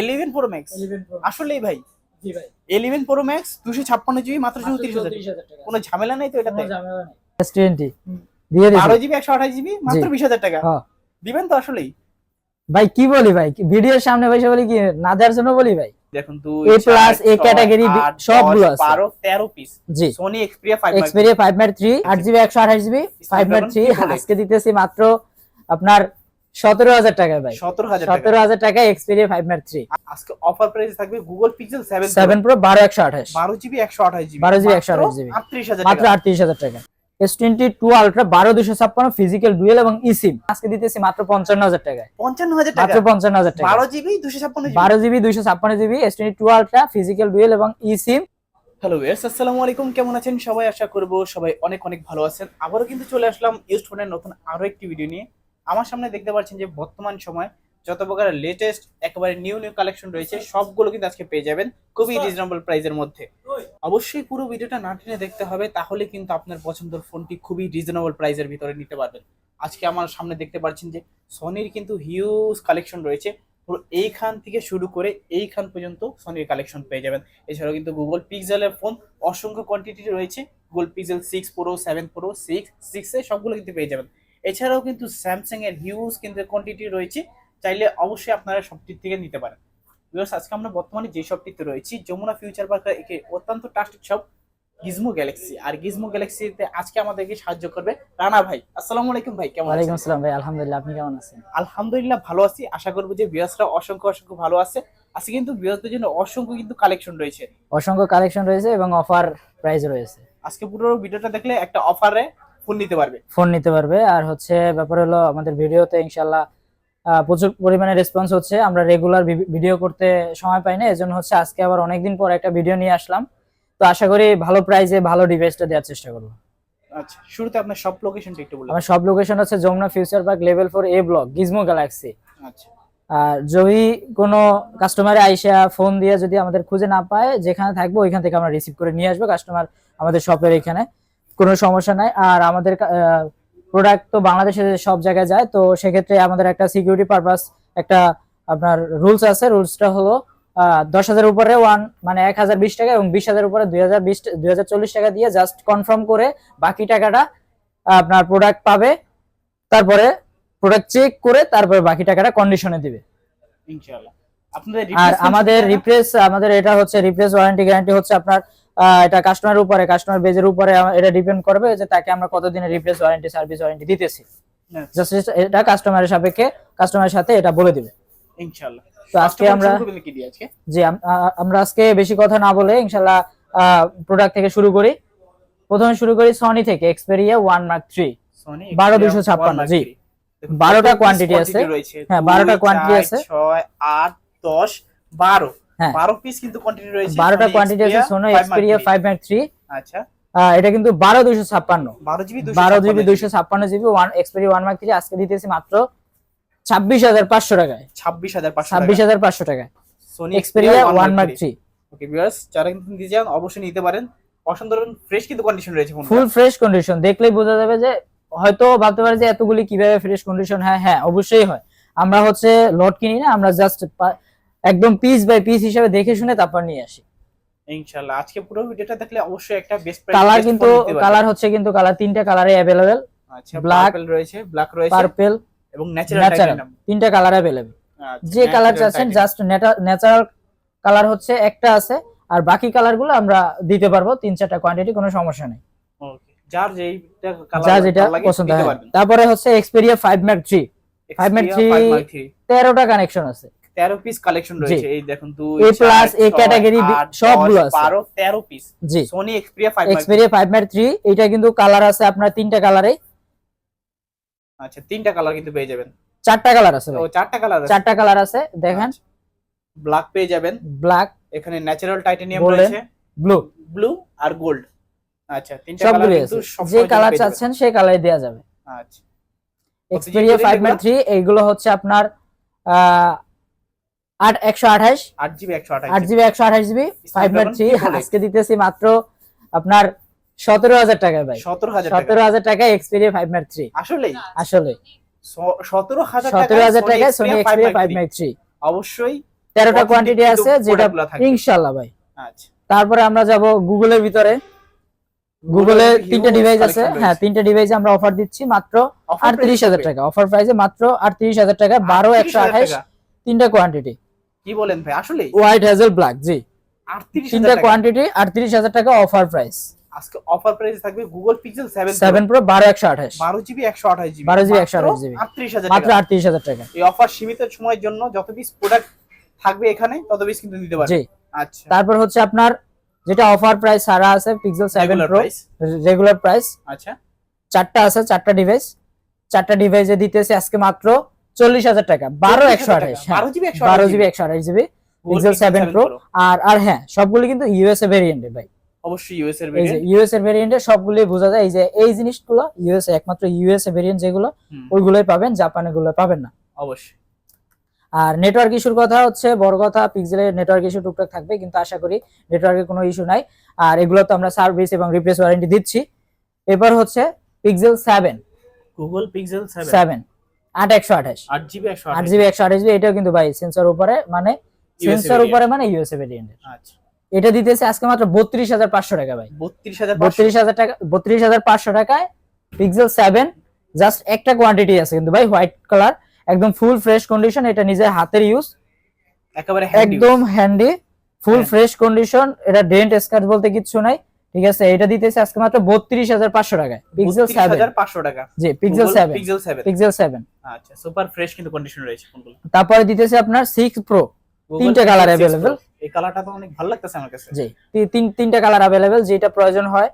Eleven pro max আসলেই ভাই। জি ভাই। ইলেভেন প্রো ম্যাক্স দুশো ছাপ্পান্ন জিবি মাত্র মাত্র চৌত্রিশ হাজার। 34,000 টাকা। কোনো ঝামেলা নেই তো এটাতে? কোনো ঝামেলা নেই। S20 দিয়ে দিবি বারো জিবি একশো আঠাশ জিবি মাত্র বিশ হাজার টাকা। হ্যাঁ। দিবেন তো আসলেই। ভাই কি বলি ভাই? ভিডিওর সামনে বসে বলি কি? না দেওয়ার জন্য বলি ভাই? দেখুন চার, plus, A ছয়, category সবগুলো আছে। বারো তেরো পিস জি। Sony Xperia five Xperia five mark three আট জিবি একশো আঠাশ জিবি ফাইভ মার থ্রি কি বলে? আজকে দিতেছি মাত্র আপনার সতেরো হাজার টাকায় ভাই। সতেরো হাজার টাকা সতেরো হাজার টাকা এক্সপেরিয়া ফাইভ মার থ্রি আজকে অফার প্রাইস থাকবে Google Pixel seven seven pro বারো একশো আঠাশ। বারো জিবি একশো আঠাশ জিবি 12 GB 128 GB আটত্রিশ হাজার মাত্র আটত্রিশ হাজার টাকা। এস টোয়েন্টি টু আলট্রা বারো দুশো ছাপ্পান্ন ফিজিক্যাল ডুয়েল এবং ইসিম আজকে দিতেছি মাত্র পঞ্চান্ন হাজার টাকায়। পঞ্চান্ন হাজার মাত্র পঞ্চান্ন হাজার টাকা। বারো জিবি দুশো ছাপ্পান্ন বারো জিবি দুইশো ছাপ্পান্ন GB S twenty two ultra physical dual এবং ইসিম হ্যালো ভিউয়ার্স আসসালামু আলাইকুম। কেমন আছেন? সবাই আশা করব সবাই অনেক অনেক ভালো আছেন। আবারও কিন্তু চলে আসলাম ইউজ ফোনের নতুন আরও একটি ভিডিও নিয়ে। আমার সামনে দেখতে পাচ্ছেন যে বর্তমান সময় যত প্রকার লেটেস্ট একেবারে নিউ নিউ কালেকশন রয়েছে সবগুলো কিন্তু আজকে পেয়ে যাবেন খুবই রিজনেবল প্রাইসের মধ্যে। অবশ্যই পুরো ভিডিওটা না টেনে দেখতে হবে তাহলে কিন্তু আপনার পছন্দের ফোনটি খুবই রিজনেবল প্রাইসের ভিতরে নিতে পারবেন। আজকে আমার সামনে দেখতে পাচ্ছেন যে সনির কিন্তু হিউজ কালেকশন রয়েছে। পুরো এইখান থেকে শুরু করে এইখান পর্যন্ত সনির কালেকশন পেয়ে যাবেন। এছাড়াও কিন্তু গুগল পিক্সেলের ফোন অসংখ্য কোয়ান্টিটি রয়েছে। Google Pixel six pro seven pro six সিক্সে সবগুলো কিন্তু পেয়ে যাবেন। এছাড়াও কিন্তু স্যামসাং এর হিউজ কিন্তু কোয়ান্টিটি রয়েছে চাইলে অবশ্যই আপনারা সবটির থেকে নিতে পারেন। বিকজ আজকে আমরা বর্তমানে যে শপটিতে রয়েছি যমুনা ফিউচার পার্কের একে অত্যন্ত ট্রাস্টেড শপ গিজমো গ্যালাক্সি আর গিজমো গ্যালাক্সিতে আজকে আমাদেরকে সাহায্য করবে রানা ভাই। আসসালামু আলাইকুম ভাই কেমন আছেন? আসসালাম ভাই আলহামদুলিল্লাহ আপনি কেমন আছেন? আলহামদুলিল্লাহ ভালো আছি। আশা করব যে বিয়াসরা অসংখ্য অসংখ্য ভালো আছে। আজকে কিন্তু বিয়াসদের জন্য অসংখ্য কিন্তু কালেকশন রয়েছে। অসংখ্য কালেকশন রয়েছে এবং অফার প্রাইস রয়েছে। আজকে পুরো ভিডিওটা দেখলে একটা অফারে ফোন নিতে পারবে? ফোন নিতে পারবে। আর হচ্ছে ব্যাপার হলো আমাদের ভিডিওতে ইনশাল্লাহ প্রচুর পরিমাণে রেসপন্স হচ্ছে। আমরা রেগুলার ভিডিও করতে সময় পাই না এজন্য হচ্ছে আজকে আবার অনেকদিন পর একটা ভিডিও নিয়ে আসলাম। তো আশা করি ভালো প্রাইসে ভালো ডিভাইসটা দেওয়ার চেষ্টা করব। আচ্ছা শুরুতে আপনার সব লোকেশনটা একটু বলুন। আমার সব লোকেশন হচ্ছে Jamuna future park level four A block Gizmo Galaxy আচ্ছা। আর যদি কোনো কাস্টমারে আইসা ফোন দিয়ে যদি আমাদের খুঁজে না পায় যেখানে থাকব ওইখান থেকে আমরা রিসিভ করে নিয়ে আসব কাস্টমার আমাদের শপের এখানে। কোনো সমস্যা নাই। আর আমাদের প্রোডাক্ট তো বাংলাদেশে সব জায়গায় যায় তো সেক্ষেত্রে আমাদের একটা সিকিউরিটি পারপাস একটা আপনার রুলস আছে। রুলসটা হলো দশ হাজার উপরে ওয়ান মানে এক হাজার বিশ টাকা এবং বিশ হাজার উপরে দুই হাজার বিশ দুই হাজার চল্লিশ টাকা দিয়ে জাস্ট কনফার্ম করে বাকি টাকাটা আপনার প্রোডাক্ট পাবে তারপরে প্রোডাক্ট চেক করে তারপরে বাকি টাকাটা কন্ডিশনে দিবে। ইনশাআল্লাহ। আর আমাদের রিপ্লেস আমাদের এটা হচ্ছে রিপ্লেস ওয়ারেন্টি গ্যারান্টি হচ্ছে আপনার এটা কাস্টমারের উপরে কাস্টমার বেজের উপরে এটা ডিপেন্ড করবে যে তাকে আমরা কতদিনের রিপ্লেস ওয়ারেন্টি সার্ভিস ওয়ারেন্টি দিতেছি। হ্যাঁ, জাস্ট এটা কাস্টমারের সাপেক্ষে কাস্টমারের সাথে এটা বলে দিবে। ইনশাআল্লাহ তো আজকে First of আমরা- আজকে? আমরা বেশি কথা না বলে প্রোডাক্ট থেকে শুরু করি। প্রথমে শুরু করি সনি থেকে Xperia one mark three Sony 12,256 জি। 12টা quantity আছে। হ্যাঁ, 12টা quantity আছে। ছয় আট দশ বারো। হ্যাঁ। বারো পিস কিন্তু কোয়ান্টিটি রয়েছে বারোটা Sony কোয়ান্টিটি আছে Sony Xperia III। Five mark three আচ্ছা। এটা কিন্তু বারো দুইশো ছাপ্পান্ন। বারো জিবি বারো GB one Xperia one mark three আজকে দিতেছি মাত্র ছাব্বিশ হাজার পাঁচশো টাকায়। ছাব্বিশ হাজার পাঁচশো ছাব্বিশ হাজার পাঁচশো টাকায়। Sony Xperia one mark three okay viewers যারা কিন্তু নিতে চান অবশ্যই নিতে পারেন। অসাধারণ ফ্রেশ কিন্তু কন্ডিশন রয়েছে ফোনটা ফুল ফ্রেশ কন্ডিশন দেখলেই বোঝা যাবে যে হয়তো ভাবতে পারে যে এতগুলি কীভাবে ফ্রেশ কন্ডিশন হয় হ্যাঁ অবশ্যই হয়। আমরা হচ্ছে লট কিনি না আমরা জাস্ট একদম পিস বাই পিস হিসেবে দেখে শুনে তারপর নিয়ে আসি। ইনশাআল্লাহ। আজকে পুরো ভিডিওটা দেখলে অবশ্যই একটা বেস্ট প্রাইস কালার কিন্তু কালার হচ্ছে কিন্তু কালার তিনটা কালারে অ্যাভেলেবেল আচ্ছা পার্পল রয়েছে ব্ল্যাক রয়েছে পার্পেল এবং ন্যাচারাল তিনটা কালার আচ্ছা, যে কালার চাচ্ছেন জাস্ট ন্যাচারাল কালার হচ্ছে একটা আছে আর বাকি কালারগুলো আমরা দিতে পারব তিন চারটা কোয়ান্টিটি কোনো সমস্যা নেই। যার যেইটা কালার যা যেটা পছন্দ হয়। তারপরে হচ্ছে Xperia five mark three 5 Mark three তেরোটা কানেকশন আছে। 13 পিস কালেকশন রয়েছে এই দেখুন 2 A plus, A category সবগুলো আছে। 12 13 piece Sony Xperia 5 Xperia five mark three এটা কিন্তু কালার আছে আপনার তিনটা কালারে আচ্ছা তিনটা কালার কিন্তু পেয়ে যাবেন। চারটা কালার আছে ও চারটা কালার আছে। চারটা কালার আছে দেখেন। ব্ল্যাক পেয়ে যাবেন। ব্ল্যাক এখানে ন্যাচারাল টাইটানিয়াম রয়েছে। ব্লু ব্লু আর গোল্ড আচ্ছা তিনটা কালার কিন্তু সব যে কালার চাচ্ছেন সেই কালারে দেওয়া যাবে। আচ্ছা। এক্সপেরিয়া জিবি ফাইভ এগুলো? ম্যাক থ্রি এইগুলো হচ্ছে আপনার আহ, আট একশো আঠাশ। 8 জিবি 128 আট জিবি একশো আঠাশ জিবি ফাইভ ম্যাক থ্রি আজকে দিতেছি মাত্র আপনার সতেরো হাজার টাকায় ভাই। 17000 টাকা সতেরো হাজার টাকায় এক্সপেরিয়া ফাইভ ম্যাক থ্রি আসলে আসলে। 17000 সতেরো হাজার টাকায় Sony Xperia five mark three অবশ্যই। তেরোটা কোয়ান্টিটি আছে যেটা ইনশাল্লাহ ভাই। আচ্ছা। তারপরে আমরা যাব গুগলের ভিতরে। গুগলে তিনটা ডিভাইস আছে। হ্যাঁ তিনটা ডিভাইস আমরা অফার দিচ্ছি মাত্র আটত্রিশ হাজার টাকা। অফার প্রাইসে মাত্র আটত্রিশ হাজার টাকা বারো একশো আঠাশ। তিনটা কোয়ান্টিটি কি বলেন ভাই? আসলে হোয়াইট হেজেল ব্ল্যাক জি। আটত্রিশ তিনটা কোয়ান্টিটি আটত্রিশ হাজার টাকা অফার প্রাইস আজকে অফার প্রাইস থাকবে Google Pixel seven seven pro বারো একশো আঠাশ। বারো জিবি একশো আঠাশ জিবি 12 GB 128 GB আটত্রিশ হাজার মাত্র টাকা। আটত্রিশ হাজার টাকা। এই অফার সীমিত সময়ের জন্য যত পিস প্রোডাক্ট থাকবে এখানে তত পিস কিন্তু নিতে পারবে। জি। আচ্ছা। তারপর হচ্ছে আপনার যেটা অফার প্রাইস সারা আছে Pixel seven regular pro price regular price আচ্ছা। চারটা আছে চারটা ডিভাইস চারটা ডিভাইসে দিতেছে আজকে মাত্র চল্লিশ হাজার টাকা বারো একশো আঠাশ বারো জিবি একশো আঠাশ জিবি Pixel 7 Pro। আর আর হ্যাঁ সবগুলি কিন্তু ইউএসএ ভেরিয়েন্টে ভাই। অবশ্যই ইউএস এর ভেরিয়েন্ট ইউএস এর ভেরিয়েন্টে সবগুলি বোঝা যায়। এই যে এই জিনিসগুলো ইউএসএ একমাত্র ইউএসএ ভেরিয়েন্ট যেগুলো ওইগুলোই পাবেন জাপানে গুলো পাবেন না। অবশ্যই। আর নেটওয়ার্ক ইস্যুর কথা হচ্ছে বড় কথা পিক্সেলের নেটওয়ার্ক ইস্যু টুকটাক থাকবে কিন্তু আশা করি নেটওয়ার্কের কোনো ইস্যু নাই। আর এগুলো তো আমরা সার্ভিস এবং রিপ্লেস ওয়ারেন্টি দিচ্ছি। এবার হচ্ছে Pixel seven Google Pixel seven seven আট একশো আঠাশ। আট জিবি একশো আট জিবি একশো আঠাশ জিবি এটাও কিন্তু ভাই সেন্সর উপরে মানে সেন্সর উপরে মানে ইউএসএ ভেরিয়েন্টের আচ্ছা। এটা দিতেছে আজকে মাত্র বত্রিশ হাজার পাঁচশো টাকা ভাই। বত্রিশ হাজার বত্রিশ হাজার টাকা বত্রিশ হাজার পাঁচশো টাকায় পিক্সেল সেভেন জাস্ট একটা কোয়ান্টিটি আছে কিন্তু ভাই হোয়াইট কালার একদম ফুল ফ্রেশ কন্ডিশন এটা নিজের হাতের ইউজ একেবারে একদম হ্যান্ডি ফুল। ফ্রেশ কন্ডিশন এটা ডেন্ট স্ক্র্যাচ বলতে কিচ্ছু নাই। ঠিক আছে এটা দিতেছে আজকে মাত্র বত্রিশ হাজার পাঁচশো টাকায়। পিক্সেল বত্রিশ সেভেন হাজার পাঁচশো টাকা। জি Pixel seven Pixel seven Pixel seven আচ্ছা সুপার ফ্রেশ কিন্তু কন্ডিশন রয়েছে ফোনগুলো তারপরে দিতেছে আপনার সিক্স প্রো Google তিনটে কালার 6 অ্যাভেলেবেল এই কালারটা তো অনেক ভালো লাগতেছে আমার কাছে। জি তিন তিনটা কালার অ্যাভেলেবেল যেটা প্রয়োজন হয়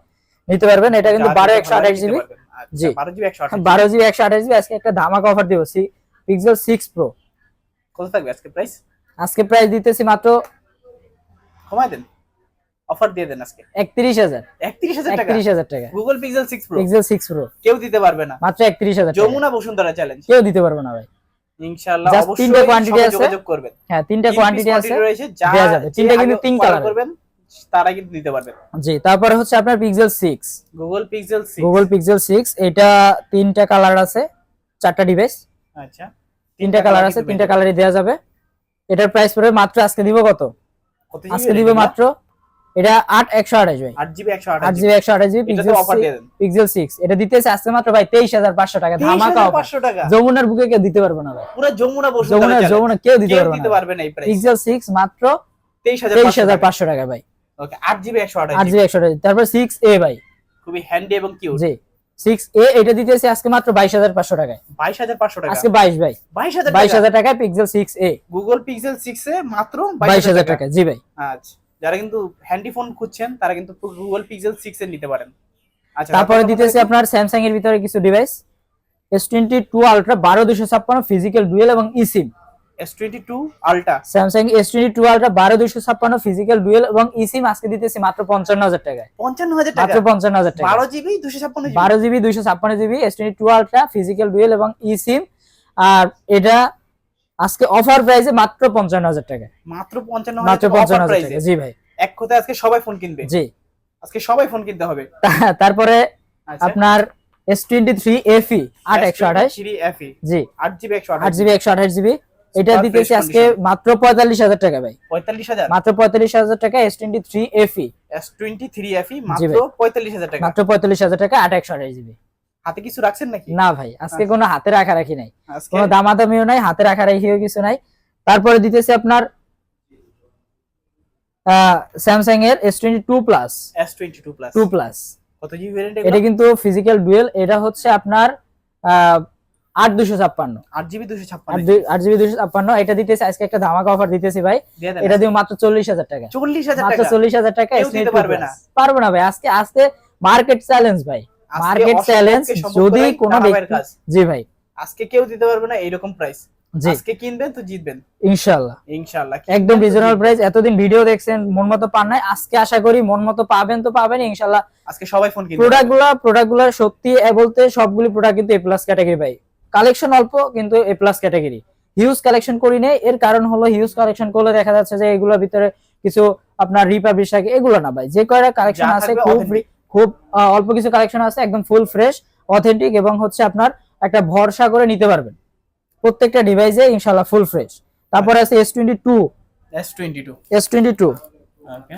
নিতে পারবেন। এটা কিন্তু যার বারো যেটা একশো ভালো আঠাশ লাগে জিবি। নিতে আচ্ছা, জি। বারো জিবি একশো আঠাশ বারো জিবি একশো আঠাশ জিবি। আজকে একটা ধামাকা অফার দিব। পিক্সেল সিক্স প্রো কত থাকবে আজকে প্রাইস আজকে প্রাইস দিতেছি মাত্র কমাই দেন। অফার দিয়ে দেন আজকে। একত্রিশ হাজার। একত্রিশ হাজার টাকা? একত্রিশ হাজার টাকা। Google Pixel six pro Pixel six pro কেউ দিতে পারবে না। মাত্র একত্রিশ হাজার টাকা। যমুনা বসুন্ধরা চ্যালেঞ্জ কেউ দিতে পারবে না ভাই। ইনশাআল্লাহ অবশ্যই তিনটে সবাই আছে। যোগাযোগ করবেন। হ্যাঁ তিনটা কোয়ান্টিটি আছে। দেয়া যাবে। তিনটা কিন্তু তিন colour-এর। করবেন তারা কিন্তু নিতে পারবেন। জি তারপরে হচ্ছে আপনার Pixel six Google Pixel six Google Pixel six এটা তিনটা কালার আছে চারটা ডিভাইস আচ্ছা। তিনটা কালার আছে তিনটা কালারই দেওয়া যাবে। এটার প্রাইস পড়বে মাত্র আজকে দিব কত? আজকে দিব মাত্র এটা আট একশো আঠাশ ভাই। আট জিবি একশো আট আঠাশ জিবি একশো আঠাশ জিবি এটা তো পিক্সেল অফার দিয়ে দেন। পিক্সেল সিক্স এটা দিতেছে আজকে মাত্র ভাই তেইশ হাজার পাঁচশো টাকা ধামাকা অফার পাঁচশো টাকা। যমুনার বুকে কেউ দিতে পারবে না ভাই। পুরো যমুনা বসুন্ধরা যমুনা যমুনা কেউ দিতে পারবে দিতে পারবে না এই প্রাইস পিক্সেল সিক্স মাত্র তেইশ হাজার তেইশ হাজার পাঁচশো টাকা ভাই। ওকে আট জিবি একশো আট আঠাশ জিবি একশো টাকা তারপর সিক্স এ ভাই। খুবই হ্যান্ডি এবং কিউট জি। সিক্স এ এটা দিতেছে আজকে মাত্র বাইশ হাজার পাঁচশো টাকায়। বাইশ হাজার পাঁচশো টাকা। আজকে বাইশ ভাই। বাইশ হাজার বাইশ টাকা। হাজার টাকায় Pixel six A Google Pixel six A মাত্র বাইশ হাজার টাকা জি ভাই। আচ্ছা। যারা কিন্তু হ্যান্ডি ফোন খুঁজছেন তারা কিন্তু গুগল পিক্সেল সিক্স এ নিতে পারেন। আচ্ছা তারপরে দিতেছে আপনার স্যামসাং এর ভিতরে কিছু device S twenty two ultra বারো দুশো ছাপ্পান্ন ফিজিক্যাল ডুয়েল এবং eSIM S twenty two ultra Samsung S twenty two ultra বারো দুশো ছাপ্পান্ন ফিজিক্যাল ডুয়েল এবং ইসিম আজকে দিতেছে মাত্র পঞ্চান্ন হাজার টাকায়। পঞ্চান্ন হাজার টাকা? মাত্র পঞ্চান্ন হাজার টাকা। বারো জিবি দুশো ছাপ্পান্ন বারো জিবি দুইশো ছাপ্পান্ন GB S twenty two ultra physical dual এবং ইসিম আর এটা আজকে অফার প্রাইসে মাত্র পঞ্চান্ন হাজার টাকা। মাত্র পঞ্চান্ন মাত্র পঞ্চান্ন হাজার টাকা। জি ভাই। এক কথায় আজকে সবাই ফোন কিনবে। জি। আজকে সবাই ফোন কিনতে হবে। তারপরে আচ্ছা। আপনার এস টোয়েন্টি থ্রি এফি আট একশো আঠাশ। Three FE G. আট জিবি একশো আট আঠাশ জিবি। একশো আঠাশ জিবি। এটা Super দিতেছি আজকে মাত্র পঁয়তাল্লিশ হাজার টাকা ভাই। পঁয়তাল্লিশ হাজার? মাত্র পঁয়তাল্লিশ হাজার টাকা S twenty three FE S twenty three FE জি মাত্র ভাই। পঁয়তাল্লিশ হাজার টাকা। মাত্র পঁয়তাল্লিশ হাজার টাকা আট একশো আঠাশ জিবি। হাতে কিছু রাখছেন নাকি? না ভাই আজকে কোনো হাতে রাখা রাখি নাই। কোনো দামাদামিও নাই হাতে রাখা রাখিও কিছু নাই। তারপরে দিতেছে আপনার স্যামসাং এর S twenty two plus S twenty two plus two plus কত জিবি ভ্যারিয়েন্ট এটা কিন্তু ফিজিক্যাল ডুয়েল এটা হচ্ছে আপনার আহ, আট দুশো ছাপ্পান্ন। আট জিবি দুশো আট ছাপ্পান্ন দুই- আট জিবি দুশো ছাপ্পান্ন। এটা দিতেছে আজকে একটা ধামাকা অফার দিতেছি ভাই। এটা দিয়ে মাত্র চল্লিশ হাজার টাকা। চল্লিশ হাজার মাত্র টাকা? চল্লিশ হাজার টাকা কেউ S22 দিতে পারবে না। পারব না ভাই আজকে আজকে মার্কেট চ্যালেঞ্জ ভাই। মার্কেট চ্যালেঞ্জ যদি কোনো ব্যক্তি। জি ভাই। আজকে কেউ দিতে পারবে না এইরকম প্রাইস আজকে কিনবেন তো জিতবেন। ইনশাল্লাহ ইনশাআল্লাহ একদম রিজনেবল প্রাইস এতদিন ভিডিও দেখছেন মন মতো পান নাই। আজকে আশা করি মন মতো পাবেন তো পাবেন ইনশাল্লাহ আজকে সবাই ফোন কিনবে। প্রোডাক্টগুলা প্রোডাক্টগুলা সত্যি এ বলতে সবগুলি প্রোডাক্ট কিন্তু এ প্লাস ক্যাটাগরি ভাই। কালেকশন অল্প কিন্তু A plus category huge collection করি নেই এর কারণ হলো হিউজ কালেকশন করলে দেখা যাচ্ছে যে এগুলোর ভিতরে কিছু আপনার রিপাবলিশ থাকে। এগুলো না ভাই যে কয়টা কালেকশন আছে খুব। খুব অল্প কিছু কালেকশন আছে একদম ফুল ফ্রেশ অথেন্টিক এবং হচ্ছে আপনার একটা ভরসা করে নিতে পারবেন। প্রত্যেকটা ডিভাইসে ইনশাল্লাহ ফুল ফ্রেশ তারপরে আছে S twenty two S twenty two S twenty two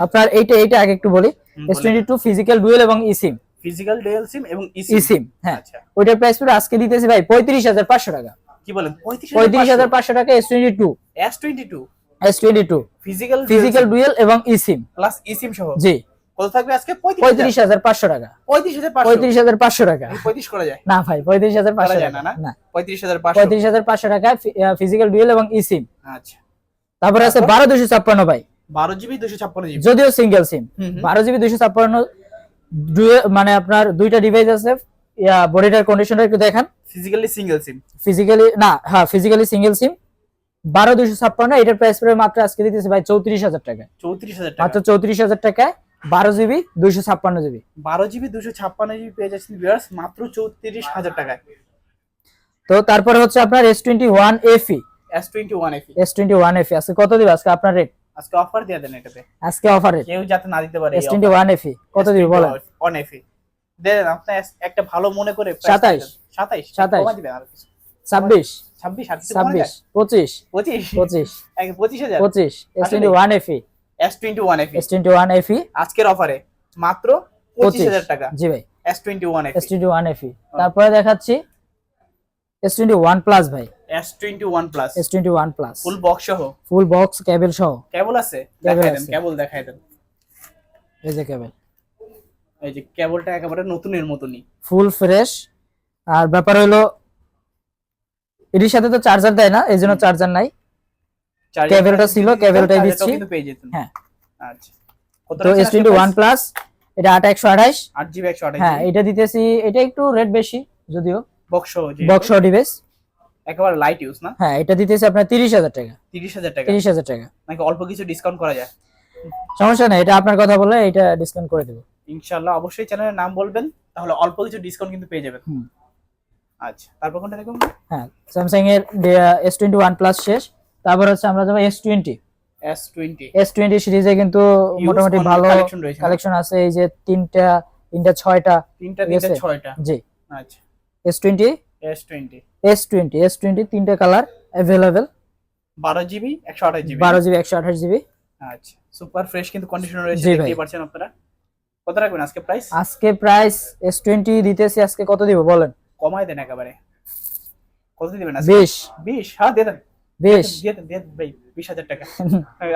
আপনার এইটা এইটা আগে একটু বলি। S twenty two physical dual এবং ইসিম ফিজিক্যাল ডুয়েল সিম এবং ই ইসিম হ্যাঁ। আচ্ছা। ওইটার প্রাইস পুরো আজকে দিতেছি ভাই পঁয়ত্রিশ হাজার পাঁচশো টাকা। কি বলেন? পঁয়ত্রিশ হাজার পাঁচশো টাকা S twenty two S twenty two S twenty two physical physical dual এবং ইসিম প্লাস ই সিম সহ? জি। কত থাকবে আজকে? পঁয়ত্রিশ হাজার। পাঁচশো টাকা। পঁয়ত্রিশ হাজার পঁয়ত্রিশ হাজার পাঁচশো টাকা। পঁয়ত্রিশ করা যায়? না ভাই পঁয়ত্রিশ হাজার পাঁচশো টাকা। না, পঁয়ত্রিশ হাজার পঁয়ত্রিশ হাজার পাঁচশো টাকা ফিজিক্যাল ডুয়েল এবং ইসিম আচ্ছা। তারপরে আছে বারো দুশো ছাপ্পান্ন ভাই। বারো জিবি দুশো ছাপ্পান্ন জিবি। যদিও সিঙ্গেল সিম। বারো জিবি দুশো ছাপ্পান্ন মানে আপনার দুইটা ডিভাইস আছে। বডিটার কন্ডিশনটা একটু দেখান। ফিজিক্যালি সিঙ্গেল সিম ফিজিক্যালি না হ্যাঁ ফিজিক্যালি সিঙ্গেল সিম বারো দুশো ছাপ্পান্ন এটার প্রাইস পড়বে মাত্র আজকে দিতেছে ভাই চৌত্রিশ হাজার টাকা চৌত্রিশ হাজার মাত্র টাকা চৌত্রিশ হাজার টাকায়। বারো জিবি দুইশো ছাপ্পান্ন জিবি। বারো জিবি দুশো ছাপ্পান্ন জিবি পেয়ে যাচ্ছেন ভিউয়ার্স মাত্র চৌত্রিশ হাজার টাকায়। তো তারপরে হচ্ছে আপনার S twenty one FE S twenty one FE S twenty one FE আজকে কত দিবে? আজকে আপনার রেট আজকে অফার দিয়ে দেন এটাতে। আজকে অফার রেট কেউ যাতে না দিতে পারে এস টোয়েন্টি ওয়ান এফি কত দিবে বলেন? ওয়ান এফি দেন আপনি একটা ভালো মনে করে সাতাইশ। সাতাইশ? সাতাইশ। কমা দিবেন আর ছাব্বিশ। ছাব্বিশ ছাব্বিশ পঁচিশ। পঁচিশ? পঁচিশ। পঁচিশ হাজার। পঁচিশ। S twenty one FE S twenty one FE S twenty one FE আজকের অফারে মাত্র পঁচিশ পঁচিশ হাজার টাকা। জি ভাই। S twenty one S FE twenty one FE তারপরে দেখাচ্ছি এস টোয়েন্টি ওয়ান প্লাস ভাই। S twenty one plus S twenty one plus full box সহ? ফুল বক্স কেবল সহ। কেবল আছে? দেখাই দেন। কেবল দেখাই দেন। এই যে কেবল এই যে কেবলটা একেবারে নতুনের মতনই। ফুল ফ্রেশ আর ব্যাপার হলো এটির সাথে তো চার্জার দেয় না এই জন্য চার্জার নাই। কেবলটা ছিল, চার্জারটাও দিচ্ছি। কিন্তু পেয়ে যেতেন। হ্যাঁ। আচ্ছা। তো এস টোয়েন্টি ওয়ান প্লাস এটা আট একশো আঠাইশ আট জিবি একশো আঠাশ হ্যাঁ এটা দিতেছি এটা একটু রেট বেশি যদিও। বক্স বক্স ডিভাইস একেবারে লাইট ইউজ না? হ্যাঁ এটা দিতেছি আপনার তিরিশ হাজার টাকা। তিরিশ হাজার টাকা। তিরিশ হাজার টাকা। নাকি অল্প কিছু ডিসকাউন্ট করা যায়? সমস্যা নেই এটা আপনার কথা বলে এটা ডিসকাউন্ট করে দেবো। ইনশাআল্লাহ অবশ্যই চ্যানেলের নাম বলবেন তাহলে অল্প কিছু ডিসকাউন্ট কিন্তু পেয়ে যাবেন। আচ্ছা তারপর কোনটা দেখুন? হ্যাঁ স্যামসাং এর এস টোয়েন্টি ওয়ান প্লাস শেষ। তারপর হচ্ছে আমরা যাব S twenty S twenty S twenty সিরিজে কিন্তু মোটামুটি ভালো কালেকশন? আছে এই যে তিনটা তিনটা ছয়টা তিনটা তিনটা ছয়টা। জি। আচ্ছা। S twenty S twenty S twenty S twenty তিনটা কালার অ্যাভেলেবেল বারো জিবি একশো আঠাশ জিবি। বারো জিবি একশো আঠাশ জিবি। আচ্ছা। সুপার ফ্রেশ কিন্তু কন্ডিশন রয়েছে দেখতেই পাচ্ছেন আপনারা। কত রাখবেন আজকে প্রাইস আজকে প্রাইস এস টোয়েন্টি দিতেছি আজকে কত দিব বলেন? কমাই দেন একেবারে। কত দিবেন আজকে? বিশ। বিশ? হ্যাঁ দিয়ে দেন। বিশ। ভাই বিশ। হাজার টাকা।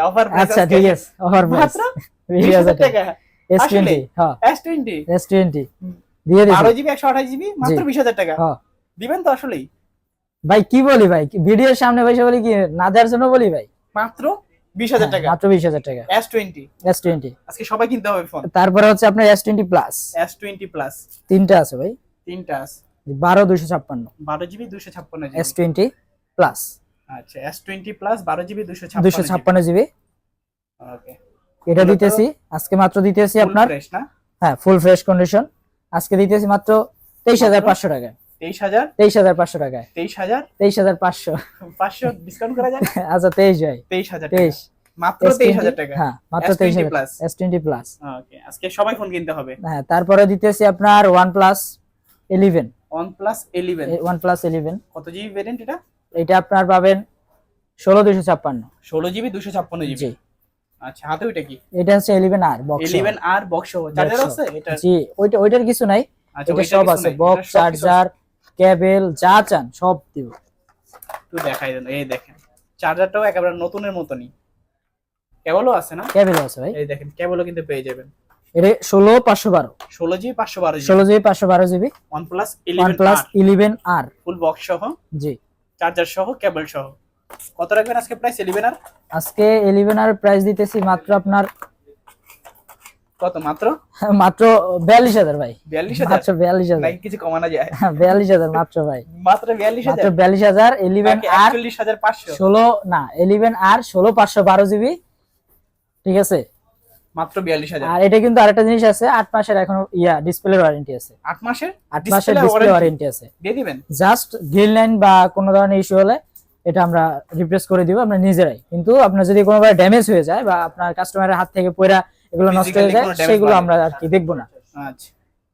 অফার আচ্ছা ঠিক আছে অফার মাত্র বিশ হাজার টাকা। এস টোয়েন্টি হ্যাঁ। এস টোয়েন্টি এস টোয়েন্টি হুম। দিয়ে বারো জিবি একশো আঠাশ জিবি মাত্র বিশ হাজার টাকা। হ্যাঁ। দিবেন তো আসলেই। ভাই কি বলি ভাই? ভিডিওর সামনে বসে বলি কি না দেওয়ার জন্য বলি ভাই? মাত্র বিশ হাজার হ্যাঁ, টাকা। মাত্র বিশ হাজার টাকা। এস টোয়েন্টি এস টোয়েন্টি আজকে সবাই কিনতে হবে ফোন তারপরে হচ্ছে আপনার S twenty plus S twenty plus তিনটা আছে ভাই। তিনটা আছে। বারো দুশো ছাপ্পান্ন। বারো জিবি দুশো ছাপ্পান্ন এস টোয়েন্টি প্লাস আচ্ছা এস টোয়েন্টি প্লাস বারো জিবি দুশো দুশো ছাপ্পান্ন ছাপ্পান্ন জিবি ওকে এটা দিতেছি আজকে মাত্র দিতেছি আপনার। ফ্রেশ না? হ্যাঁ ফুল ফ্রেশ কন্ডিশন আজকে দিতেছি মাত্র তেইশ হাজার পাঁচশো টাকায়। তেইশ হাজার? তেইশ হাজার পাঁচশো টাকায়। তেইশ হাজার? তেইশ হাজার পাঁচশো। পাঁচশো ডিসকাউন্ট করা যায়? আচ্ছা তেইশ ভাই তেইশ হাজার তেইশ। মাত্র S20 তেইশ হাজার টাকা। হ্যাঁ মাত্র S20 তেইশ হাজার। plus। S twenty plus okay আজকে সবাই ফোন কিনতে হবে। হ্যাঁ তারপরে দিতেছি আপনার OnePlus eleven OnePlus eleven OnePlus eleven কত জিবি ভেরিয়েন্ট এটা? এটা আপনার পাবেন ষোলো দুশো ছাপ্পান্ন। ষোলো জিবি দুশো ছাপ্পান্ন জিবি? আচ্ছা হাতে ওইটা কি? এটা হচ্ছে eleven R box eleven R box charger আছে? এটা জি ওইটা ওইটার কিছু নাই। আচ্ছা এটা সব আছে। বক্স। চার্জার কেবল যা চান সব দিব। একটু দেখাই দেন। এই দেখেন চার্জারটাও একেবারে নতুনের মতনই। কেবলও আছে না? কেবল আছে ভাই। এই দেখেন কেবলও কিন্তু পেয়ে যাবেন। এটা ষোলো পাঁচশো বারো। ষোলো জিবি পাঁচশো বারো জিবি। ষোলো জিবি পাঁচশো বারো GB. Eleven plus eleven R full box সহ জি। চার্জার সহ কেবল সহ। কত রাখবেন আজকে প্রাইস ইলেভেন আর আজকে ইলেভেন আর প্রাইস দিতেছি মাত্র আপনার কত মাত্র? মাত্র বিয়াল্লিশ হাজার ভাই। বিয়াল্লিশ হাজার? মাত্র বিয়াল্লিশ হাজার। কিছু কমানো যায়। বিয়াল্লিশ হাজার মাত্র ভাই। মাত্র বিয়াল্লিশ হাজার? বিয়াল্লিশ হাজার ইলেভেন আর একচল্লিশ হাজার পাঁচশো। ষোলো না ইলেভেন আর ষোলো পাঁচশো বারো জিবি। ঠিক আছে? মাত্র বিয়াল্লিশ হাজার। আর এটা কিন্তু আরেকটা জিনিস আছে আট মাসের এখনও ইয়া ডিসপ্লে ওয়ারেন্টি আছে। আট মাসের মাসের ডিসপ্লে ওয়ারেন্টি আছে। দিয়ে দিবেন? জাস্ট গ্রিন লাইন বা কোনো ধরনের ইস্যু হলে এটা আমরা রিপ্লেস করে দিব আমরা নিজেরাই। কিন্তু আপনার যদি কোনোভাবে ড্যামেজ হয়ে যায় বা আপনার কাস্টমারের হাত থেকে পয়রা এগুলো নষ্ট হয়ে যায় সেগুলো আমরা আর কি দেখব না। আচ্ছা।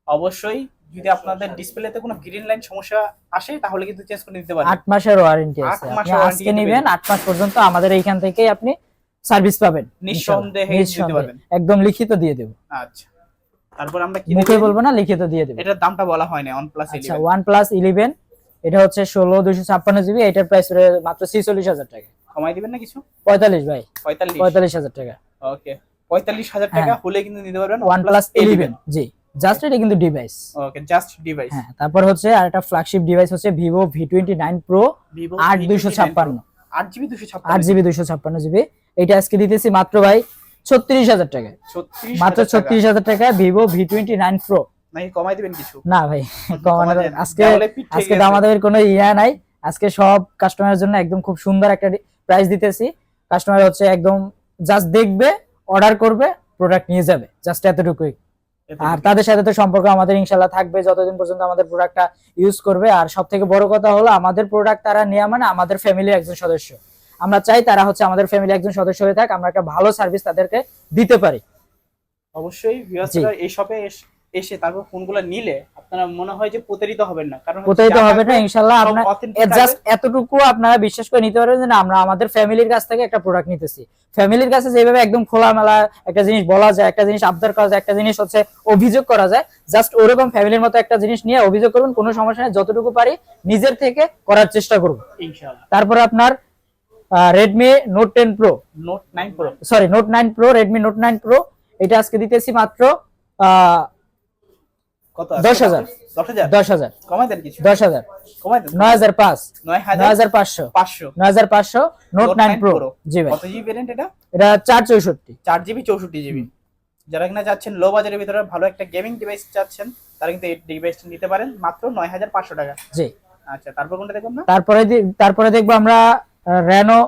অবশ্যই যদি আপনাদের ডিসপ্লেতে কোনো গ্রিন লাইন সমস্যা আসে তাহলে কিন্তু চেঞ্জ করে নিতে পারেন। আট মাসের ওয়ারেন্টি আছে। আপনি আজকে নেবেন আট মাস পর্যন্ত আমাদের এইখান থেকেই আপনি সার্ভিস পাবেন। নিঃসন্দেহে দিতে পারবেন। একদম লিখিত দিয়ে দেবো। আচ্ছা। তারপর আমরা কি মুখে বলব না লিখিত দিয়ে দেবো। এটার দামটা বলা হয় না অন প্লাস আচ্ছা ওয়ান প্লাস ইলেভেন এটা হচ্ছে ষোলো দুশো ছাপ্পান্ন জিবি এটার প্রাইস মাত্র ছিচল্লিশ হাজার টাকা। কমাই দিবেন না কিছু? পঁয়তাল্লিশ ভাই। পঁয়তাল্লিশ। পঁয়তাল্লিশ হাজার টাকা। ওকে। পঁয়তাল্লিশ হাজার টাকা হ্যাঁ। হলে কিন্তু নিতে পারবেন প্লাস ইলেভেন জি। জাস্ট এটা কিন্তু ডিভাইস ওকে জাস্ট ডিভাইস হ্যাঁ তারপর হচ্ছে আর একটা ফ্ল্যাগশিপ ডিভাইস হচ্ছে টোয়েন্টি নাইন প্রো ভিভো আট দুইশো ছাপ্পান্ন। আট জিবি। এটা আজকে দিতেছি মাত্র ভাই ছত্রিশ হাজার টাকা মাত্র ছত্রিশ হাজার টাকা Vivo V twenty nine pro কমাই দিবেন কিছু? না ভাই। আজকে আজকে। কোনো ইয়া নাই। আজকে সব কাস্টমারের জন্য একদম খুব সুন্দর একটা প্রাইস দিতেছি। কাস্টমার হচ্ছে একদম জাস্ট দেখবে অর্ডার করবে প্রোডাক্ট নিয়ে যাবে জাস্ট এতটুকুই। আর তাদের সাথে তো সম্পর্ক আমাদের ইনশাল্লাহ থাকবে যতদিন পর্যন্ত আমাদের প্রোডাক্টটা ইউজ করবে। আর সব থেকে বড় কথা হলো আমাদের প্রোডাক্ট তারা নেওয়া মানে আমাদের ফ্যামিলির একজন সদস্য। আমরা চাই তারা হচ্ছে আমাদের ফ্যামিলির একজন সদস্য হয়ে থাক আমরা একটা ভালো সার্ভিস তাদেরকে দিতে পারি। অবশ্যই ভিউয়ার্সরা এই শপে এসে তারপর ফোনগুলো নিলে আপনারা মনে হয় যে প্রতারিত হবেন না। কারণ প্রতারিত যা হবে না ইনশাল্লাহ সব জাস্ট এতটুকু আপনারা বিশ্বাস করে নিতে পারবেন যে না আমরা আমাদের ফ্যামিলির কাছ থেকে একটা প্রোডাক্ট নিতেছি। ফ্যামিলির কাছে যেভাবে একদম খোলামেলা একটা জিনিস বলা যায় একটা জিনিস আবদার করা যায় একটা জিনিস হচ্ছে অভিযোগ করা যায় জাস্ট ওরকম ফ্যামিলির মতো একটা জিনিস নিয়ে অভিযোগ করবেন কোনো সমস্যা নেই যতটুকু পারি নিজের থেকে করার চেষ্টা করব ইনশাআল্লাহ। তারপরে আপনার Redmi note ten pro note nine pro sorry note nine pro Redmi note nine pro এটা আজকে দিতেছি মাত্র দশ হাজার। দশ হাজার? দশ নয় পাঁচ। নয় হাজার? পাঁচশো। পাঁচশো। নয় হাজার পাঁচশো নোট নাইন প্রো। জি কত জিবি এটা? এটা চার চৌষট্টি। চার জিবি চৌষট্টি জিবি যারা কিনা যাচ্ছেন লো বাজারের ভিতরে ভালো একটা গেমিং ডিভাইস চাচ্ছেন তারা কিন্তু এই ডিভাইসটা নিতে পারেন। মাত্র নয় হাজার পাঁচশো টাকা। জি। আচ্ছা তারপর কোনটা না? তারপরে তারপরে দেখব আমরা Reno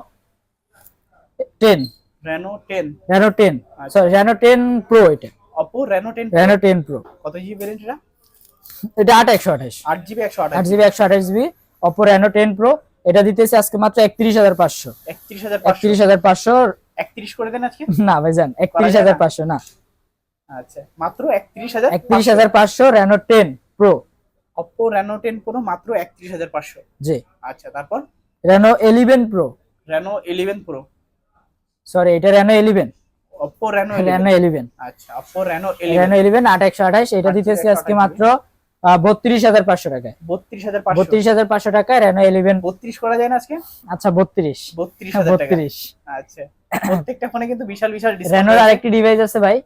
ten Reno ten Reno ten. Sorry Reno ten pro এটা। Oppo Reno ten Reno ten pro কত জিবি ভেরিয়েন্ট এটা? এটা আট একশো আঠাশ। আট জিবি একশো আট আঠাশ জিবি একশো আঠাশ GB Oppo Reno ten pro এটা দিতেছে আজকে মাত্র একত্রিশ হাজার পাঁচশো। একত্রিশ হাজার পাঁচশো। একত্রিশ হাজার পাঁচশো। একত্রিশ করে দেন আজকে? না ভাইজান একত্রিশ যায় হাজার? পাঁচশো না। আচ্ছা মাত্র একত্রিশ হাজার একত্রিশ হাজার পাঁচশো Reno ten pro Oppo Reno ten pro মাত্র একত্রিশ হাজার পাঁচশো। জি। আচ্ছা তারপর? Reno eleven pro Reno eleven pro sorry এটা Reno eleven Oppo Reno Reno eleven আচ্ছা Oppo Reno eleven Reno eleven আট একশো আঠাশ এটা দিতেছে আজকে মাত্র বত্রিশ হাজার পাঁচশো টাকায়। বত্রিশ হাজার বত্রিশ হাজার পাঁচশো টাকায় রেনো এলিভেন বত্রিশ করা যায় না আজকে? আচ্ছা বত্রিশ। বত্রিশ বত্রিশ। আচ্ছা প্রত্যেকটা ফোনে কিন্তু বিশাল বিশাল রেনোর আরেকটি ডিভাইস আছে ভাই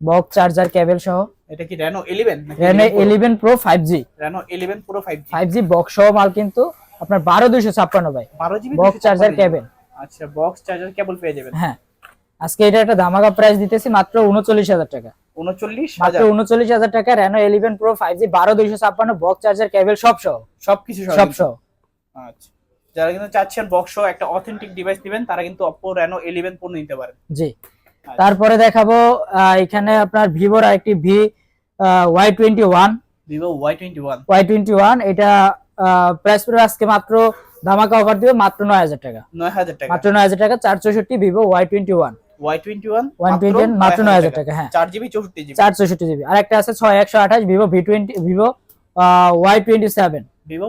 বক্স চার্জার কেবল সহ। এটা কি Reno eleven Reno eleven pro five G Reno eleven pro five G five G box সহ মাল কিন্তু। আপনার বারো দুইশো ছাপ্পান্ন ভাই। বারো জিবি বক্স চার্জার কেবল আচ্ছা বক্স চার্জার কেবল পেয়ে যাবেন। হ্যাঁ আজকে এটা একটা ধামাকা প্রাইস দিতেছি মাত্র উনচল্লিশ হাজার টাকা। উনচল্লিশ মাত্র উনচল্লিশ হাজার টাকা Reno eleven pro five G বারো দুইশো ছাপ্পান্ন বক্স চার্জার কেবল সব সহ। সবকিছু সব সহ। আচ্ছা যারা কিন্তু চাচ্ছেন বক্স একটা অথেন্টিক ডিভাইস দিবেন তারা কিন্তু অপো রেনো ইলেভেন প্রো নিতে পারেন। জি। আচ্ছা। তারপরে দেখাবো এখানে আপনার ভিভোর আরেকটি V Y twenty one Vivo Y twenty one Y twenty one এটা প্রাইস পড়বে আজকে মাত্র ধামাকা অফার দিবে মাত্র নয় হাজার টাকা। নয় হাজার টাকা। মাত্র নয় হাজার টাকা চার চৌষট্টি ভিভো ওয়াই টোয়েন্টি ওয়ান মাত্র নয় হাজার টাকা। হ্যাঁ। চার জিবি চৌষট্টি জিবি। চার চৌষট্টি জিবি। আর একটা আছে ছয় একশো আঠাশ Vivo V twenty Vivo Y twenty seven Vivo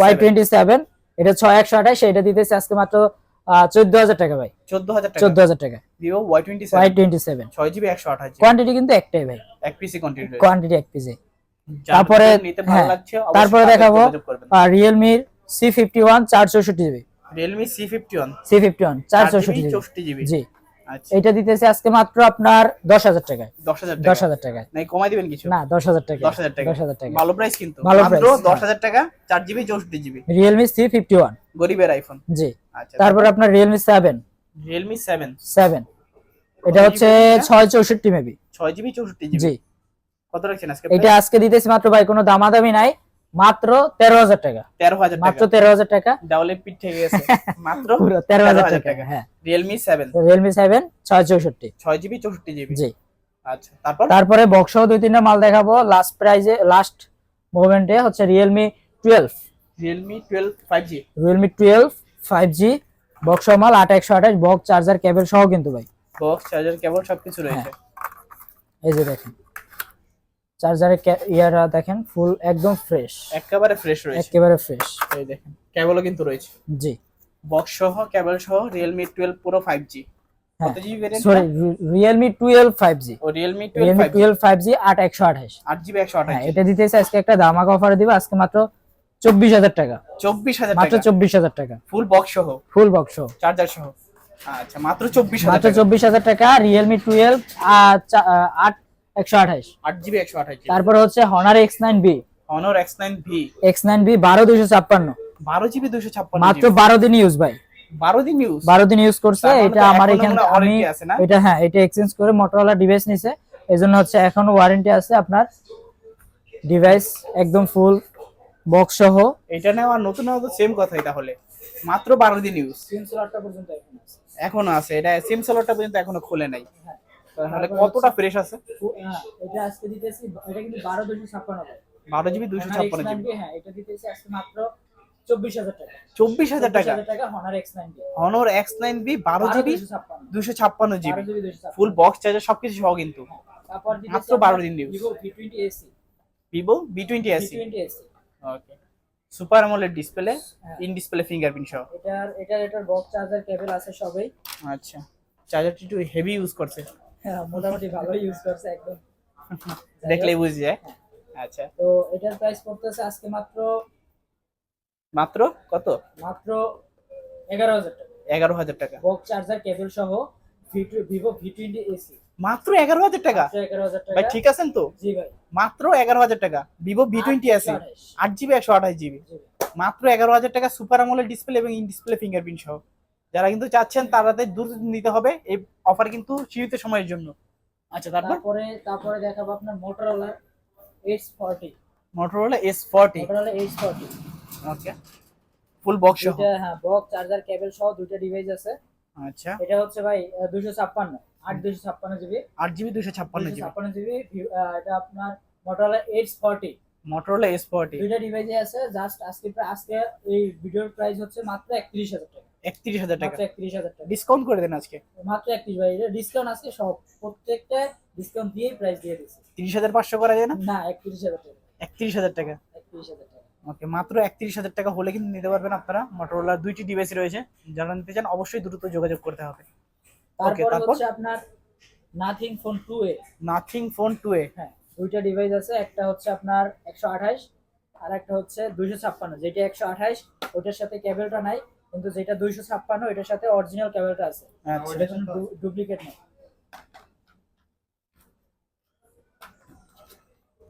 Y twenty seven এটা ছয় একশো আঠাশ এটা দিতেছে আজকে মাত্র চোদ্দ হাজার টাকা ভাই। চোদ্দ হাজার টাকা। চোদ্দ হাজার টাকা। Vivo Y twenty Y twenty seven ছয় জিবি একশো আঠাশ কোয়ান্টিটি কিন্তু একটাই ভাই। এক পিসি কন্টিনিউ কোয়ান্টিটি এক পিসে তারপরে তারপরে, নিতে ভালো হ্যাঁ, লাগছে তারপরে দেখাবো রিয়েলমির সি ফিফটি ওয়ান চার চৌষট্টি GB Realme C fifty one C fifty one চার চৌষট্টি জিবি চৌষট্টি জিবি জি। আচ্ছা। এটা দিতেছে আজকে মাত্র আপনার দশ হাজার টাকায়। দশ হাজার দশ টাকা হাজার টাকায়। নাই কমাই দিবেন কিছু? না দশ হাজার টাকা দশ হাজার টাকা। দশ হাজার টাকা ভালো প্রাইস কিন্তু। ভালো মাত্র price, দশ হ্যাঁ। হাজার টাকা চার জিবি চৌষট্টি GB Realme C fifty one গরিবের আইফোন জি। আচ্ছা তারপর? আপনার Realme seven Realme seven seven এটা হচ্ছে ছয় চৌষট্টি মেবি ছয় জিবি চৌষট্টি জিবি জি। কত রাখছেন আজকে এটা আজকে দিতেছি মাত্র ভাই কোনো দামাদামি নাই। মাত্র তেরো হাজার টাকা। তেরো হাজার মাত্র তেরো হাজার টাকা। ডাবলে থেকে গেছে। মাত্র তেরো হাজার টাকা টাকা। হ্যাঁ। রিয়েলমি সেভেন রিয়েলমি সেভেন ছয় চৌষট্টি। ছয় জিবি চৌষট্টি জিবি। জি। আচ্ছা তারপর? তারপরে বক্স দুই তিনটা মাল দেখাবো। লাস্ট প্রাইজে লাস্ট মুভমেন্টে হচ্ছে Realme twelve Realme twelve five G Realme twelve five G box মাল আট একশো আঠাশ বক্স চার্জার কেবল সহ কিন্তু ভাই। বক্স চার্জার কেবল সবকিছু হ্যাঁ। রয়েছে। এই যে দেখেন। চার্জারের ইয়ারা দেখেন ফুল একদম ফ্রেশ একেবারে ফ্রেশ রয়েছে। একেবারে ফ্রেশ এই দেখেন কেবলও কিন্তু রয়েছে। জি। বক্স সহ কেবল সহ টুয়েলভ প্রো ফাইভ জি হ্যাঁ। কত জিবি ভেরিয়েন্ট সরি ও 12 হ্যাঁ এটা দিতেছে আজকে একটা দামাক অফারে দিবে আজকে মাত্র চব্বিশ হাজার টাকা। চব্বিশ হাজার মাত্র টাকা। চব্বিশ হাজার টাকা। ফুল বক্স সহ? ফুল বক্স চার্জার সহ? আচ্ছা মাত্র মাত্র টাকা। চব্বিশ হাজার টাকা রিয়েলমি টুয়েলভ আট একশো আঠাশ। আট জিবি একশো আঠাশ তারপর হচ্ছে Honor X nine B Honor X nine V X nine B বারো দুশো ছাপ্পান্ন। বারো জিবি দুশো ছাপ্পান্ন মাত্র বারো দিন ইউজ ভাই। বারো দিন ইউজ বারো দিন ইউজ করছে। মানে এটা আমার এখনও আমি? এটা হ্যাঁ এটা এক্সচেঞ্জ করে মোটরোলা ডিভাইস নিছে। এই জন্য হচ্ছে এখনও ওয়ারেন্টি আছে আপনার ডিভাইস একদম ফুল বক্স সহ। এটা নেওয়া নতুন নেওয়া তো সেম কথাই তাহলে। মাত্র বারো দিন ইউজ পর্যন্ত এখনও আছে। এটা সিম স্লটটা পর্যন্ত এখনও খোলে নাই। হ্যাঁ। তাহলে কতটা ফ্রেশ আছে? এটা আজকে দিতেছি এটা কিন্তু বারো দুশো ছাপ্পান্ন বারো জিবি দুশো ছাপ্পান্ন জিবি। হ্যাঁ এটা দিতেছি আজকে মাত্র চব্বিশ হাজার টাকা। হনার এক্স নাইন বি বারো জিবি দুশো ছাপ্পান্ন। জিবি। ফুল বক্স চার্জার সবকিছু সহ কিন্তু। তারপর মাত্র 12 দিন use। Vivo V twenty SE okay super AMOLED display হ্যাঁ। ইন ডিসপ্লে ফিঙ্গারপ্রিন্ট সহ। এটার এটার এটার বক্স চার্জার কেবল আছে সবই। আচ্ছা। চার্জারটি একটু হেভি ইউজ করছে। হ্যাঁ, মোটামুটি ভালোই ইউজ করছে একদম। দেখলেই বুঝে যায় আচ্ছা। তো এটার প্রাইস পড়তেছে আজকে মাত্র মাত্র কত? মাত্র এগারো হাজার টাকা। এগারো হাজার টাকা। বক্স চার্জার কেবল সহ ভিভো ভি টোয়েন্টি এসি মাত্র এগারো হাজার টাকা? ভাই ঠিক আছেন তো? জি ভাই। মাত্র এগারো হাজার টাকা। ভিভো ভি টোয়েন্টি আছে আট জিবি একশো আঠাশ জিবি মাত্র এগারো হাজার টাকা সুপার আমলের ডিসপ্লে এবং ইন ডিসপ্লে ফিঙ্গারপ্রিন্ট সহ। যারা কিন্তু চাচ্ছেন তাদের দ্রুত নিতে হবে এই অফার কিন্তু সীমিত সময়ের জন্য। আচ্ছা তারপর? তারপরে দেখাবো আপনার Motorola H forty Motorola S forty Motorola H forty okay full box সহ? হ্যাঁ বক্স চার্জার কেবল সহ দুইটা ডিভাইস আছে। আচ্ছা। এটা হচ্ছে ভাই দুশো ছাপ্পান্ন আট দুশো ছাপ্পান্ন জিবি। আট জিবি দুশো ছাপ্পান্ন দুশো জিবি ছাপ্পান্ন জিবি এটা আপনার Motorola H forty Motorola S forty দুইটা ডিভাইসে আছে জাস্ট আজকে আজকে এই ভিডিওর প্রাইস হচ্ছে মাত্র একত্রিশ হাজার টাকা। একত্রিশ হাজার টাকা। একত্রিশ হাজার টাকা। ডিসকাউন্ট করে দেন আজকে। মাত্র একত্রিশ ভাই ডিসকাউন্ট আছে সব প্রত্যেকটা ডিসকাউন্ট দিয়ে প্রাইস দিয়ে দিচ্ছে তিরিশ হাজার পাঁচশো করা যায় না? না একত্রিশ হাজার টাকা। একত্রিশ হাজার টাকা। একত্রিশ হাজার টাকা। ওকে মাত্র একত্রিশ হাজার টাকা হলে কিন্তু নিতে পারবেন আপনারা। মোটরোলার দুইটি ডিভাইস রয়েছে। যারা নিতে চান অবশ্যই দ্রুত যোগাযোগ করতে হবে। তারপর তারপর? হচ্ছে আপনার Nothing phone two A Nothing phone two A হ্যাঁ দুইটা ডিভাইস আছে। একটা হচ্ছে আপনার একশো আঠাশ আর একটা হচ্ছে দুইশো ছাপ্পান্ন। যেটা একশো আঠাশ ওটার সাথে কেবলটা নাই। কিন্তু যেটা দুইশো ছাপ্পান্ন এটার সাথে অরিজিনাল কেবলটা আছে। ওটা কোনো ডুপ্লিকেট নেই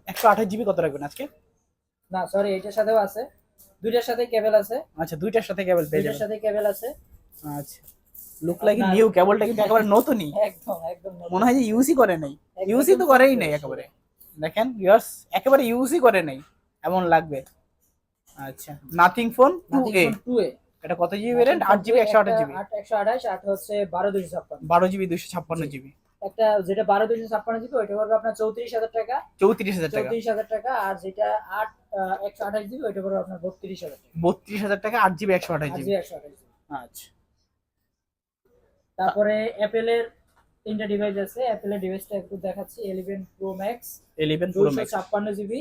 একশো আঠাশ জিবি কত রাখবেন আজকে? না সরি এটার সাথেও আছে। দুইটার সাথে কেবল আছে। আচ্ছা দুইটার সাথে কেবল পেয়ে দুইটার সাথে কেবল আছে। আচ্ছা লুক লাইক নিউ কেবলটা কিন্তু একেবারে নতুনই। একদম একদম মনে হয় যে ইউজই করে নাই। ইউজই তো করেই নাই একেবারে। দেখেন ইয়ার্স একেবারে ইউজই করে নাই। এমন লাগবে। আচ্ছা Nothing phone two A Phone 2A এটা কত জিবি আচ্ছা, আট জিবি একশো আঠাশ জিবি একশো আঠাশ আট হচ্ছে বারো দুশো ছাপ্পান্ন। বারো জিবি দুশো ছাপ্পান্ন জিবি একটা যেটা বারো দুশো ছাপ্পান্ন জিবি ওইটা করবে আপনার চৌত্রিশ হাজার টাকা। চৌত্রিশ হাজার টাকা। চৌত্রিশ হাজার টাকা আর যেটা আট একশো আঠাশ জিবি ওইটা করবে আপনার বত্রিশ হাজার টাকা। বত্রিশ হাজার টাকা আট জিবি একশো আঠাশ জিবি একশো আঠাশ জিবি আচ্ছা। তারপরে অ্যাপেলের তিনটা ডিভাইস আছে। অ্যাপেলের ডিভাইসটা একটু দেখাচ্ছি 11 প্রো ম্যাক্স 11 প্রো ম্যাক্স ছাপ্পান্ন জিবি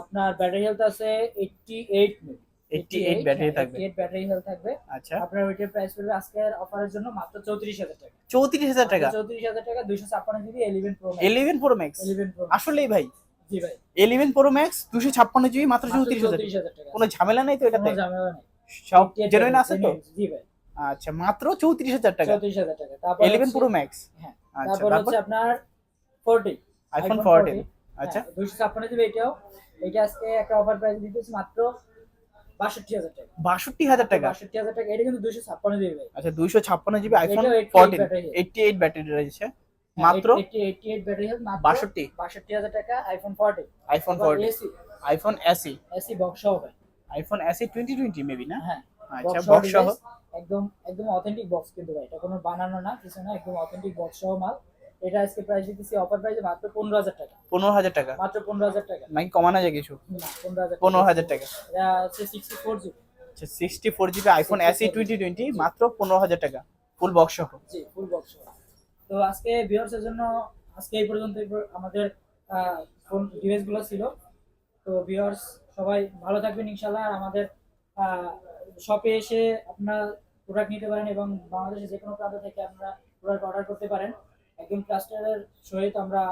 আপনার ব্যাটারি হেলথ আছে 88 এইট মিনিট 88 ব্যাটারি থাকবে। 88 ব্যাটারি হেলথ থাকবে। আচ্ছা। আপনার ওইটার প্রাইস পড়বে আজকের অফারের জন্য মাত্র 34000 টাকা। 34000 টাকা? 34000 টাকা 256 GB 11 pro max 11 pro max 11 pro আসলেই ভাই। জি ভাই। 11 প্রো ম্যাক্স 256 জিবি মাত্র 34000 টাকা। কোনো ঝামেলা নাই তো এটাতে? কোনো ঝামেলা নাই। সব জেনুইন আছে তো? জি ভাই। আচ্ছা মাত্র 34000 টাকা। 34000 টাকা। তারপর 11 প্রো ম্যাক্স হ্যাঁ। আচ্ছা, তারপর হচ্ছে আপনার 40 আইফোন 40 আচ্ছা। হ্যাঁ, 256 জিবি এটাও। এটা আজকে একটা অফার প্রাইস দিতেছি মাত্র বাষট্টি হাজার টাকা। বাষট্টি হাজার টাকা? বাষট্টি হাজার টাকা এটা কিন্তু দুশো ছাপ্পান্ন জিবি আচ্ছা দুইশো ছাপ্পান্ন জিবি আইফোন এটাও 88 ফোরটিন এইটটি এইট ব্যাটারি রয়েছে। মাত্র এইটি ব্যাটারি বাষট্টি। বাষট্টি হাজার টাকা iPhone forty iPhone fourteen SE iPhone SE SE box সহ iPhone SE twenty twenty maybe না? হ্যাঁ আচ্ছা বক্স সহ একদম একদম অথেন্টিক বক্স কিন্তু ভাই। এটা কোনো বানানো না কিছু না একদম অথেন্টিক বক্স সহ মাল। এটা আজকে প্রাইস দিতেছি অফার প্রাইসে মাত্র পনেরো হাজার টাকা। পনেরো হাজার টাকা? মাত্র পনেরো হাজার টাকা। নাকি কমানো যায় কিছু? পনেরো হাজার টাকা। এটা হচ্ছে sixty four GB sixty four GB iPhone SE twenty twenty মাত্র পনেরো হাজার টাকা। ফুল বক্স সহ। জি ফুল বক্স তো আজকে ভিউয়ার্সের জন্য আজকে এই পর্যন্ত আমাদের ফোন ডিভাইসগুলো ছিল। তো ভিউয়ার্স সবাই ভালো থাকবেন ইনশাল্লাহ আর আমাদের শপে এসে আপনারা প্রোডাক্ট নিতে পারেন এবং বাংলাদেশের যে কোনো প্রান্ত থেকে আপনারা প্রোডাক্ট অর্ডার করতে পারেন। একদম ক্লাস্টারের সহিত আমরা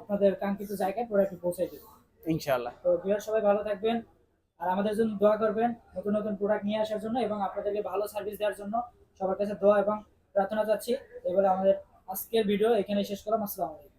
আপনাদের কাঙ্ক্ষিত জায়গায় প্রোডাক্ট পৌঁছে দেবো। ইনশাআল্লাহ। তো ভিউয়ার সবাই ভালো থাকবেন আর আমাদের জন্য দোয়া করবেন নতুন নতুন প্রোডাক্ট নিয়ে আসার জন্য এবং আপনাদেরকে ভালো সার্ভিস দেওয়ার জন্য সবার কাছে দোয়া এবং প্রার্থনা চাচ্ছি এবারে বলে আমাদের আজকের ভিডিও এখানে শেষ করলাম। আসসালামু আলাইকুম।